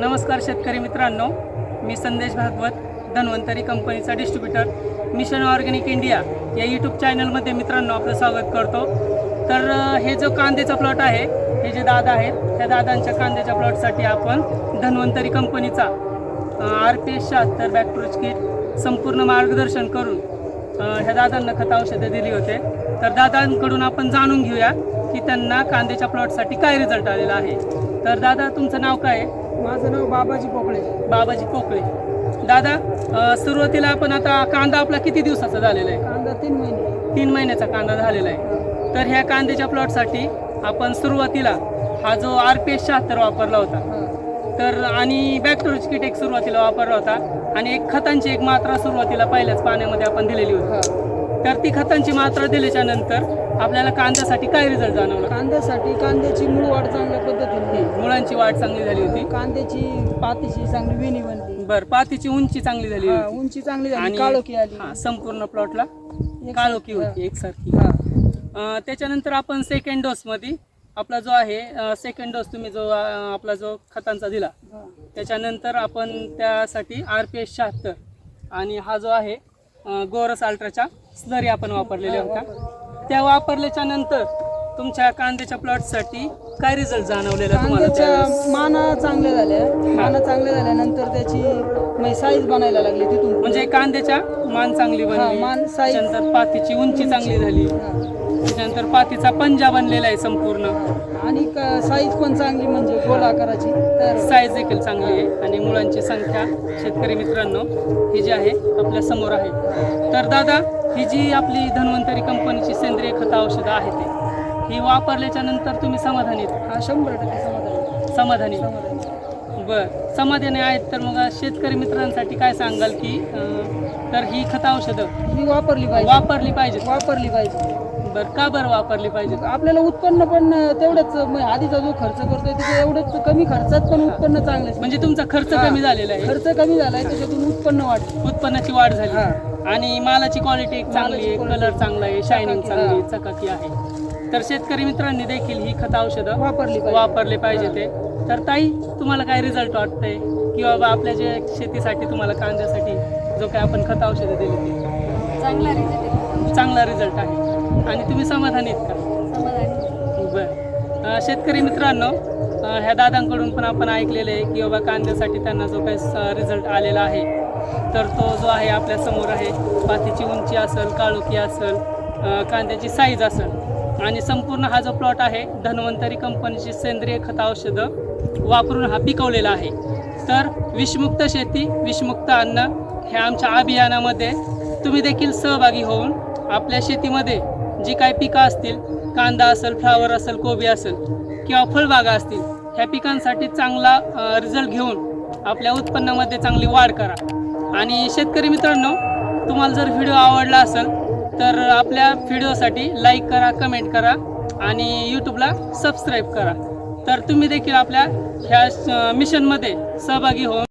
नमस्कार शेतकरी मित्रांनो. मी संदेश भागवत धन्वंतरी कंपनीचा डिस्ट्रीब्युटर मिशन ऑर्गॅनिक इंडिया या यूट्यूब चॅनलमध्ये मित्रांनो आपलं स्वागत करतो. तर हे जो कांद्याचा प्लॉट आहे हे जे दादा आहेत त्या दादांच्या कांद्याच्या प्लॉटसाठी आपण धन्वंतरी कंपनीचा आर पी एस शहात्तर बॅक्टोज किट संपूर्ण मार्गदर्शन करून ह्या दादांना खत औषधं दिली होते. तर दादांकडून आपण जाणून घेऊया की त्यांना कांद्याच्या प्लॉटसाठी काय रिझल्ट आलेला आहे. तर दादा तुमचं नाव काय आहे? माझं नाव बाबाजी पोकळे. बाबाजी पोकळे. दादा अ, सुरुवातीला आपण आता कांदा आपला किती दिवसाचा झालेला आहे? कांदा तीन महिने. तीन महिन्याचा कांदा झालेला आहे. तर ह्या कांद्याच्या प्लॉटसाठी आपण सुरुवातीला हा जो आर पी एस शहात्तर वापरला होता हा. तर आणि बॅक्टोरिज किट एक सुरुवातीला वापरला होता आणि एक खतांची एक मात्रा सुरुवातीला पहिल्याच पाण्यामध्ये आपण दिलेली होती. हा. तर ती खतांची मात्रा दिल्याच्या नंतर आपल्याला कांद्यासाठी काय रिझल्ट जाणवला कांद्यासाठी कांद्याची मूळ वाढ चांगल्या पद्धतीने मुळांची वाढ चांगली झाली होती कांद्याची पातीची चांगली वेणी बनली बर पातीची उंची चांगली झाली हा, होती उंची चांगली झाली आणि काळोखी आली हा, संपूर्ण प्लॉटला काळोखी. होती एकसारखी हा. अं, त्याच्यानंतर आपण सेकंड डोसमध्ये आपला जो आहे सेकंड डोस तुम्ही जो अं, आपला जो खतांचा दिला हा. त्याच्यानंतर आपण त्यासाठी आर पी एस शहात्तर आणि हा जो आहे गोरस अल्ट्राच्या स्लरी आपण वापरलेल्या होत्या त्या वापरल्याच्या नंतर तुमच्या कांद्याच्या प्लॉटसाठी काय रिझल्ट जाणवलेला तुम्हाला कांद्याच्या? माना चांगल्या झाल्या माना चांगल्या झाल्यानंतर त्याची साईज बनायला लागली तिथून म्हणजे कांद्याच्या मान चांगली बनली मान size. त्याच्यानंतर पातीची उंची चांगली झाली. त्याच्यानंतर पातीचा पंजा बनलेला आहे संपूर्ण. आणि साईज पण चांगली म्हणजे गोल आकाराची तर साईज देखील चांगली आहे आणि मुलांची संख्या शेतकरी मित्रांनो ही जी आहे आपल्यासमोर आहे. तर दादा ही जी आपली धन्वंतरी कंपनीची सेंद्रिय खत औषधं आहे ते ही वापरल्याच्या नंतर तुम्ही समाधानी आहेत? हा शंभर टक्के समाधान. समाधानी. समाधान. बर समाधानी आहेत. तर मग शेतकरी मित्रांसाठी काय सांगाल की अं, तर ही खत औषधं ही वापरली पाहिजे. वापरली पाहिजेत वापरली पाहिजे. बर का बरं वापरली पाहिजेत आपल्याला उत्पन्न पण तेवढंच म्हणजे आधीचा जो खर्च करतोय त्याच्या एवढंच कमी खर्चात पण उत्पन्न चांगलं म्हणजे तुमचा खर्च हा. कमी झालेला आहे. खर्च कमी झालाय त्याच्यातून उत्पन्न वाढलं उत्पन्नाची वाढ झाली. हा. आणि मालाची क्वालिटी एक चांगली आहे मालाची कलर चांगला आहे शायनिंग चकाकी, चांगली आहे. चकाकी आहे. तर शेतकरी मित्रांनी देखील ही खत औषधं वापरली पाहिजे. वापरले पाहिजे ते. तर ताई तुम्हाला काय रिझल्ट वाटतंय? की बाबा आपल्या जे शेतीसाठी तुम्हाला कांद्यासाठी जो काय आपण खत औषधं दिली ती. चांगला रिझल्ट चांगला रिझल्ट आहे. आणि तुम्ही समाधानी आहेत का? समाधानी. बर. शेतकरी मित्रांनो ह्या दादांकडून पण आपण ऐकलेलं आहे की बाबा कांद्यासाठी त्यांना जो काही रिझल्ट आलेला आहे तर तो जो आहे आपल्यासमोर आहे. पातीची उंची असेल काळोखी असेल कांद्याची साईज असेल. आणि संपूर्ण हा जो प्लॉट आहे धन्वंतरी कंपनीची सेंद्रिय खत औषधं वापरून हा पिकवलेला आहे. तर विषमुक्त शेती विषमुक्त अन्न ह्या आमच्या अभियानामध्ये तुम्ही देखील सहभागी होऊन आपल्या शेतीमध्ये जी काही पिकं असतील कांदा असेल फ्लावर असेल कोबी असेल किंवा फळबागा असतील ह्या पिकांसाठी चांगला रिझल्ट घेऊन आपल्या उत्पन्नामध्ये चांगली वाढ करा. आणि शेतकरी मित्रांनो तुम्हाला जर व्हिडिओ आवडला असेल तर आपल्या व्हिडिओसाठी लाईक करा कमेंट करा आणि यूट्यूबला सबस्क्राईब करा. तर तुम्ही देखील आपल्या ह्या मिशनमध्ये सहभागी होऊन